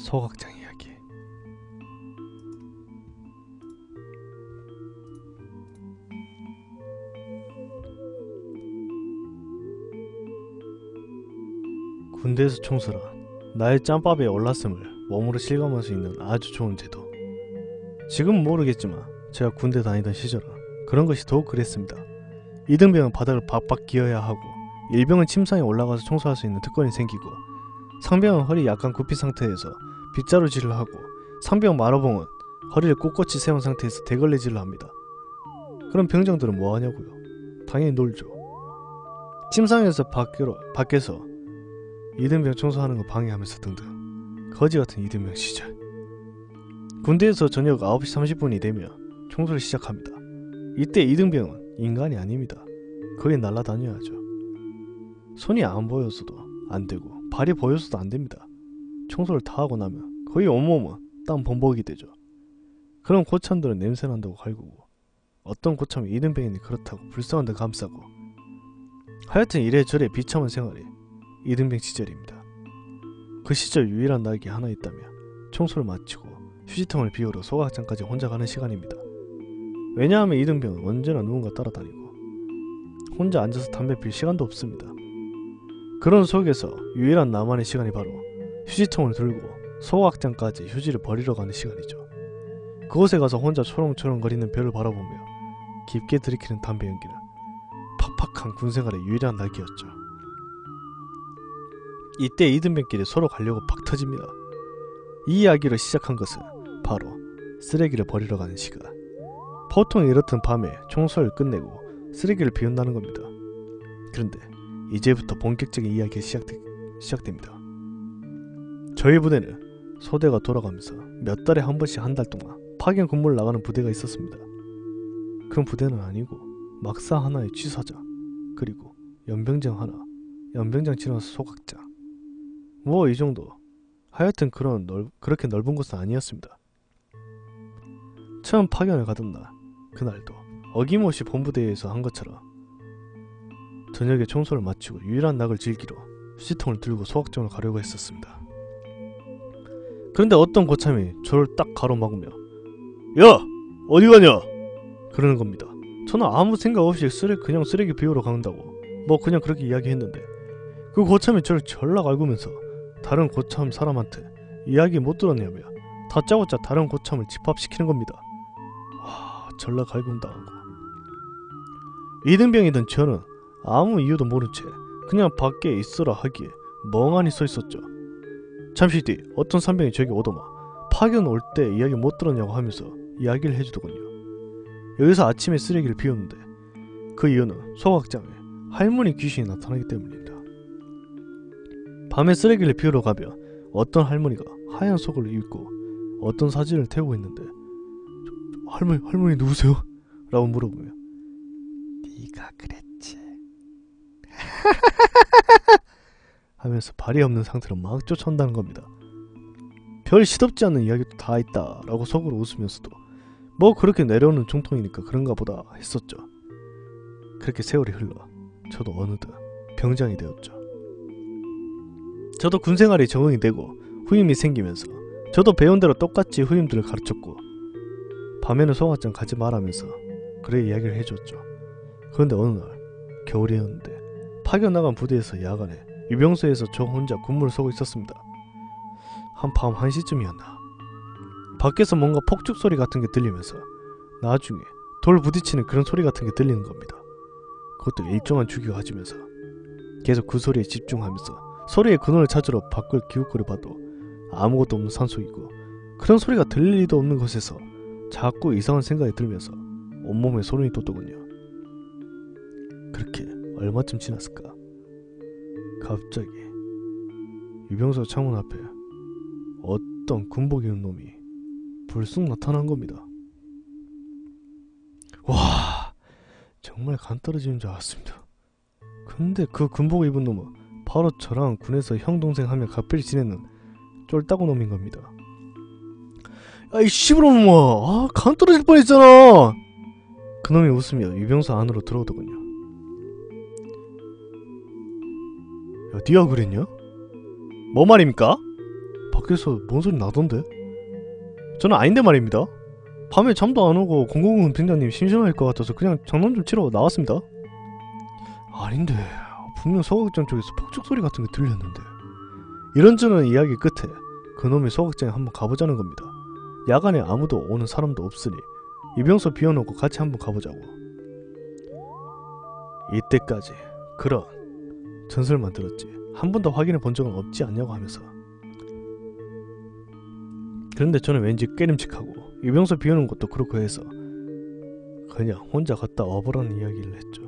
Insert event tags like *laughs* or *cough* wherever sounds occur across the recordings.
소각장 이야기. 군대에서 총수라 나의 짬밥에 올랐음을 몸으로 실감할 수 있는 아주 좋은 제도. 지금은 모르겠지만 제가 군대 다니던 시절은 그런 것이 더욱 그랬습니다. 이등병은 바닥을 박박 기어야 하고 일병은 침상에 올라가서 청소할 수 있는 특권이 생기고 상병은 허리 약간 굽힌 상태에서 빗자루질을 하고 상병 마로봉은 허리를 꼿꼿이 세운 상태에서 대걸레질을 합니다. 그럼 병장들은 뭐 하냐고요? 당연히 놀죠. 침상에서 밖으로, 밖에서 이등병 청소하는 거 방해하면서 등등 거지 같은 이등병 시절 군대에서 저녁 9시 30분이 되면 청소를 시작합니다. 이때 이등병은 인간이 아닙니다. 거의 날아다녀야죠. 손이 안 보여서도 안 되고 발이 보여서도 안 됩니다. 청소를 다 하고 나면 거의 온몸은 땀 범벅이 되죠. 그럼 고참들은 냄새 난다고 갈구고 어떤 고참이 이등병이니 그렇다고 불쌍한 데 감싸고 하여튼 이래저래 비참한 생활이 이등병 시절입니다. 그 시절 유일한 낙이 하나 있다면 청소를 마치고 휴지통을 비우러 소각장까지 혼자 가는 시간입니다. 왜냐하면 이등병은 언제나 누군가 따라다니고 혼자 앉아서 담배 필 시간도 없습니다. 그런 속에서 유일한 나만의 시간이 바로 휴지통을 들고 소각장까지 휴지를 버리러 가는 시간이죠. 그곳에 가서 혼자 초롱초롱거리는 별을 바라보며 깊게 들이키는 담배 연기는 팍팍한 군생활의 유일한 낙이었죠. 이때 이등병끼리 서로 가려고 팍 터집니다. 이 이야기를 시작한 것은 바로 쓰레기를 버리러 가는 시간. 보통 이렇듯 밤에 청소를 끝내고 쓰레기를 비운다는 겁니다. 그런데 이제부터 본격적인 이야기가 시작되, 시작됩니다. 저희 부대는 소대가 돌아가면서 몇 달에 한 번씩 한 달 동안 파견 근무를 나가는 부대가 있었습니다. 그 부대는 아니고 막사 하나의 취사장 그리고 연병장 하나 연병장 지나서 소각장 뭐이 정도 하여튼 그런 넓, 그렇게 넓은 곳은 아니었습니다. 처음 파견을 가던 날 그날도 어김없이 본부대에서 한 것처럼 저녁에 청소를 마치고 유일한 낙을 즐기러 휴지통을 들고 소각장을 가려고 했었습니다. 그런데 어떤 고참이 저를 딱 가로막으며 야! 어디 가냐? 그러는 겁니다. 저는 아무 생각 없이 쓰레 그냥 쓰레기 비우러 간다고 뭐 그냥 그렇게 이야기했는데 그 고참이 저를 전락 알고면서 다른 고참 사람한테 이야기 못 들었냐며 다짜고짜 다른 고참을 집합시키는 겁니다. 와 전락 갈굼당한 거. 이등병이던 저는 아무 이유도 모른 채 그냥 밖에 있으라 하기에 멍하니 서 있었죠. 잠시 뒤 어떤 산병이 저기 오더마 파견 올 때 이야기 못 들었냐고 하면서 이야기를 해주더군요. 여기서 아침에 쓰레기를 비웠는데 그 이유는 소각장에 할머니 귀신이 나타나기 때문입니다. 밤에 쓰레기를 비우러 가면 어떤 할머니가 하얀 속을 입고 어떤 사진을 태우고 있는데 할머니 할머니 누구세요? 라고 물어보며 네가 그랬지 *laughs* 하면서 발이 없는 상태로 막 쫓아온다는 겁니다. 별 시덥지 않은 이야기도 다 있다 라고 속으로 웃으면서도 뭐 그렇게 내려오는 중통이니까 그런가 보다 했었죠. 그렇게 세월이 흘러 저도 어느덧 병장이 되었죠. 저도 군생활에 적응이 되고 후임이 생기면서 저도 배운 대로 똑같이 후임들을 가르쳤고 밤에는 소화장 가지 말라면서 그래 이야기를 해줬죠. 그런데 어느 날 겨울이었는데 파견 나간 부대에서 야간에 유병소에서 저 혼자 군무를 서고 있었습니다. 한 밤 1시쯤이었나. 밖에서 뭔가 폭죽 소리 같은 게 들리면서 나중에 돌 부딪히는 그런 소리 같은 게 들리는 겁니다. 그것도 일정한 주기가 가지면서 계속 그 소리에 집중하면서 소리의 근원을 찾으러 밖을 기웃거려 봐도 아무것도 없는 산속이고 그런 소리가 들릴 리도 없는 곳에서 자꾸 이상한 생각이 들면서 온몸에 소름이 돋더군요. 그렇게 얼마쯤 지났을까? 갑자기 유병소 창문 앞에 어떤 군복 입은 놈이 불쑥 나타난 겁니다. 와, 정말 간 떨어지는 줄 알았습니다. 근데 그 군복 입은 놈은 바로 저랑 군에서 형 동생 하며 갑필 지내는 쫄따구 놈인 겁니다. 아이 씨부놈아, 아, 간 떨어질 뻔했잖아. 그놈이 웃으며 유병소 안으로 들어오더군요. 야, 니가 그랬냐? 뭐 말입니까? 밖에서 뭔 소리 나던데? 저는 아닌데 말입니다. 밤에 잠도 안 오고 000 팀장님 심심할 것 같아서 그냥 장난 좀 치러 나왔습니다. 아닌데 분명 소극장 쪽에서 폭죽 소리 같은 게 들렸는데 이런저런 이야기 끝에 그놈이 소극장에 한번 가보자는 겁니다. 야간에 아무도 오는 사람도 없으니 이병서 비워놓고 같이 한번 가보자고. 이때까지 그런 전설만 들었지 한 번도 확인해 본 적은 없지 않냐고 하면서 그런데 저는 왠지 깨림칙하고 이병서 비우는 것도 그렇고 해서 그냥 혼자 갔다 와보라는 이야기를 했죠.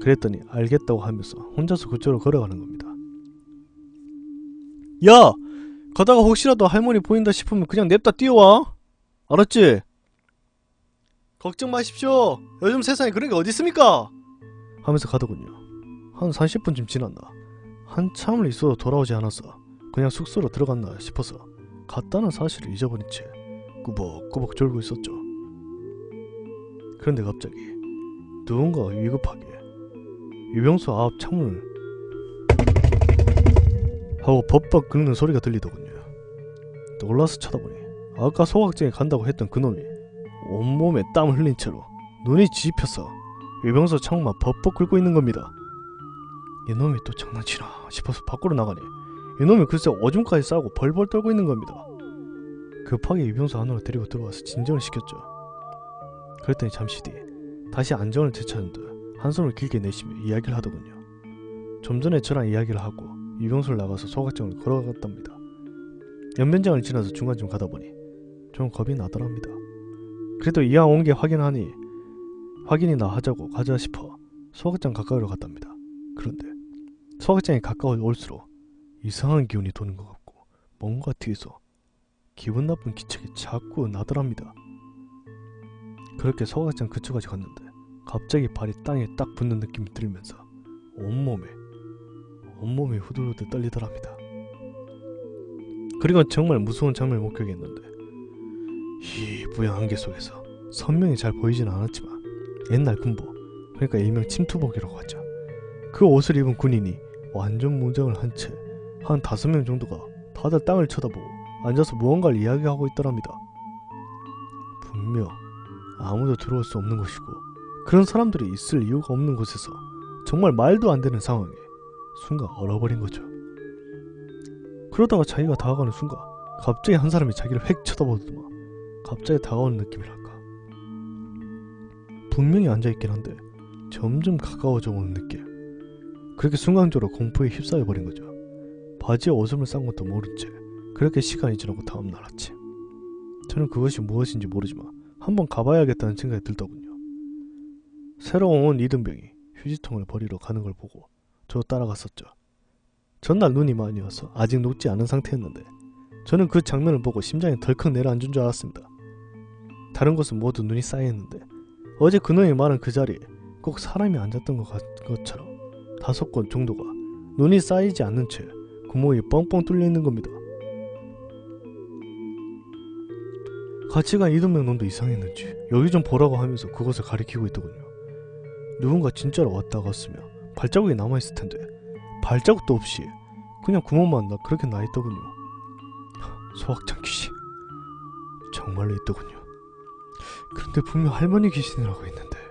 그랬더니 알겠다고 하면서 혼자서 그쪽으로 걸어가는 겁니다. 야! 가다가 혹시라도 할머니 보인다 싶으면 그냥 냅다 뛰어와. 알았지? 걱정 마십시오. 요즘 세상에 그런 게 어디 있습니까? 하면서 가더군요. 한 30분쯤 지났나. 한참을 있어도 돌아오지 않았어. 그냥 숙소로 들어갔나 싶어서 갔다는 사실을 잊어버린 채 꾸벅꾸벅 졸고 있었죠. 그런데 갑자기 누군가 위급하게 유병수 앞 창문을 하고 법박 긁는 소리가 들리더군요. 놀라서 쳐다보니 아까 소각장에 간다고 했던 그놈이 온몸에 땀을 흘린 채로 눈이 뒤집혀서 유병수 창문만 법벅 긁고 있는 겁니다. 이놈이 또 장난치나 싶어서 밖으로 나가니 이놈이 글쎄 오줌까지 싸고 벌벌 떨고 있는 겁니다. 급하게 유병수 안으로 데리고 들어와서 진정을 시켰죠. 그랬더니 잠시 뒤 다시 안정을 되찾은 듯 한숨을 길게 내쉬며 이야기를 하더군요. 좀 전에 저랑 이야기를 하고 유병수를 나가서 소각장을 걸어갔답니다. 연변장을 지나서 중간쯤 가다 보니 좀 겁이 나더랍니다. 그래도 이왕 온 게 확인하니 확인이나 하자고 가자 싶어 소각장 가까이로 갔답니다. 그런데 소각장에 가까워 올수록 이상한 기운이 도는 것 같고 뭔가 뒤에서 기분 나쁜 기척이 자꾸 나더랍니다. 그렇게 소각장 그쪽까지 갔는데 갑자기 발이 땅에 딱 붙는 느낌이 들면서 온몸에 온몸이 후들후들 떨리더랍니다. 그리고 정말 무서운 장면을 목격했는데 이 부양 안개 속에서 선명히 잘 보이지는 않았지만 옛날 군복 그러니까 일명 침투복이라고 하죠. 그 옷을 입은 군인이 완전 무장을 한 채 한 다섯 명 정도가 다들 땅을 쳐다보고 앉아서 무언가를 이야기하고 있더랍니다. 분명 아무도 들어올 수 없는 곳이고 그런 사람들이 있을 이유가 없는 곳에서 정말 말도 안 되는 상황에 순간 얼어버린 거죠. 그러다가 자기가 다가가는 순간 갑자기 한 사람이 자기를 획 쳐다보더만 갑자기 다가오는 느낌이랄까. 분명히 앉아있긴 한데 점점 가까워져 오는 느낌. 그렇게 순간적으로 공포에 휩싸여 버린 거죠. 바지에 오줌을 싼 것도 모른 채 그렇게 시간이 지나고 다음날 아침 저는 그것이 무엇인지 모르지만 한번 가봐야겠다는 생각이 들더군요. 새로 온 이등병이 휴지통을 버리러 가는 걸 보고 저 따라갔었죠. 전날 눈이 많이 와서 아직 녹지 않은 상태였는데 저는 그 장면을 보고 심장이 덜컥 내려앉은 줄 알았습니다. 다른 곳은 모두 눈이 쌓여있는데 어제 그놈이 말한 그 자리에 꼭 사람이 앉았던 것 같, 것처럼 다섯 곳 정도가 눈이 쌓이지 않는 채 구멍이 뻥뻥 뚫려 있는 겁니다. 같이 간 이등병 놈도 이상했는지 여기 좀 보라고 하면서 그것을 가리키고 있더군요. 누군가 진짜로 왔다 갔으며 발자국이 남아있을 텐데 발자국도 없이 그냥 구멍만 나 그렇게 나 있더군요. *laughs* 소확장 귀신 정말로 있더군요. 그런데 분명 할머니 귀신이라고 했는데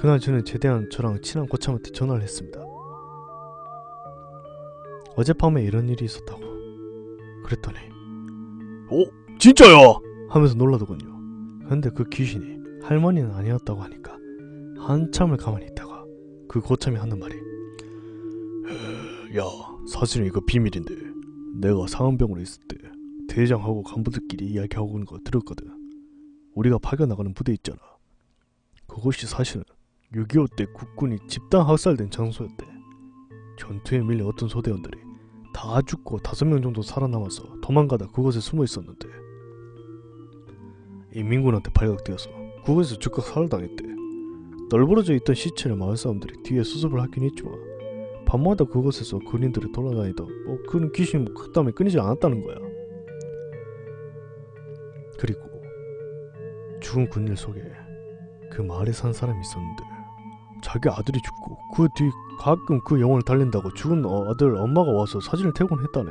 그날 저는 제대한 저랑 친한 고참한테 전화를 했습니다. 어젯밤에 이런 일이 있었다고 그랬더니 오 진짜야 하면서 놀라더군요. 근데 그 귀신이 할머니는 아니었다고 하니까 한참을 가만히 있다가 그 고참이 하는 말이 야 사실은 이거 비밀인데 내가 상암병으로 있을 때 대장하고 간부들끼리 이야기하고 있는 거 들었거든. 우리가 파견 나가는 부대 있잖아. 그것이 사실은 6.25 때 국군이 집단 학살된 장소였대. 전투에 밀려 어떤 소대원들이 다 죽고 다섯 명 정도 살아남아서 도망가다 그곳에 숨어 있었는데 인민군한테 발각되어서 그곳에서 즉각 살아당했대. 널브러져 있던 시체를 마을 사람들이 뒤에 수습을 하긴 했지만 밤마다 그곳에서 군인들이 돌아다니다 뭐 그는 귀신이 뭐 그다음에 끊이지 않았다는 거야. 그리고 죽은 군인 속에 그 마을에 산 사람이 있었는데 자기 아들이 죽고 그 뒤 가끔 그 영혼을 달랜다고 죽은 어- 아들 엄마가 와서 사진을 태곤 했다네.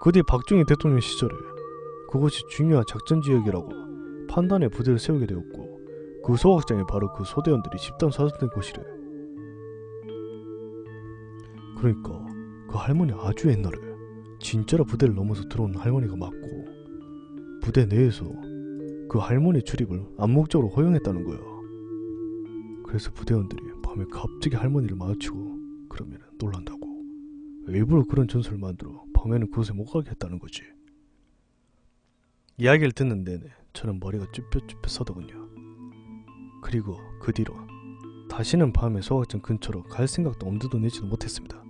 그 뒤 박정희 대통령 시절에 그곳이 중요한 작전 지역이라고 판단에 부대를 세우게 되었고 그 소각장이 바로 그 소대원들이 집단 사살된 곳이래. 그러니까 그 할머니 아주 옛날에 진짜로 부대를 넘어서 들어온 할머니가 맞고 부대 내에서 그 할머니 출입을 암묵적으로 허용했다는 거야. 그래서 부대원들이 밤에 갑자기 할머니를 마주치고 그러면 놀란다고. 일부러 그런 전설을 만들어 밤에는 그곳에 못 가게 했다는 거지. 이야기를 듣는 내내 저는 머리가 쭈뼛쭈뼛 서더군요. 그리고 그 뒤로 다시는 밤에 소각장 근처로 갈 생각도 엄두도 내지도 못했습니다.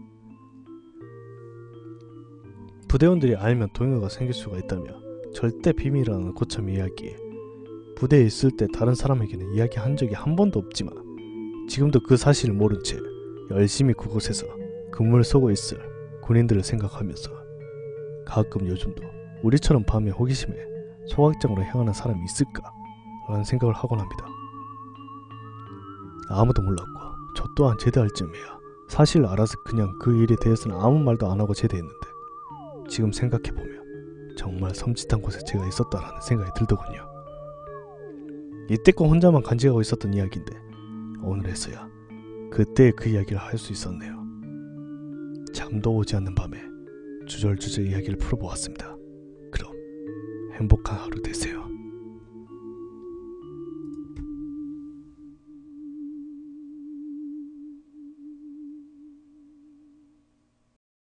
부대원들이 알면 동요가 생길 수가 있다며 절대 비밀이라는 고참 이야기에 부대에 있을 때 다른 사람에게는 이야기한 적이 한 번도 없지만 지금도 그 사실을 모른 채 열심히 그곳에서 근무를 서고 있을 군인들을 생각하면서 가끔 요즘도 우리처럼 밤에 호기심에 소각장으로 향하는 사람이 있을까? 라는 생각을 하곤 합니다. 아무도 몰랐고 저 또한 제대할 쯤이야 사실 알아서 그냥 그 일에 대해서는 아무 말도 안 하고 제대했는데 지금 생각해보면 정말 섬찟한 곳에 제가 있었다라는 생각이 들더군요. 이때껏 혼자만 간직하고 있었던 이야기인데 오늘에서야 그때 그 이야기를 할 수 있었네요. 잠도 오지 않는 밤에 주절주절 이야기를 풀어보았습니다. 그럼 행복한 하루 되세요.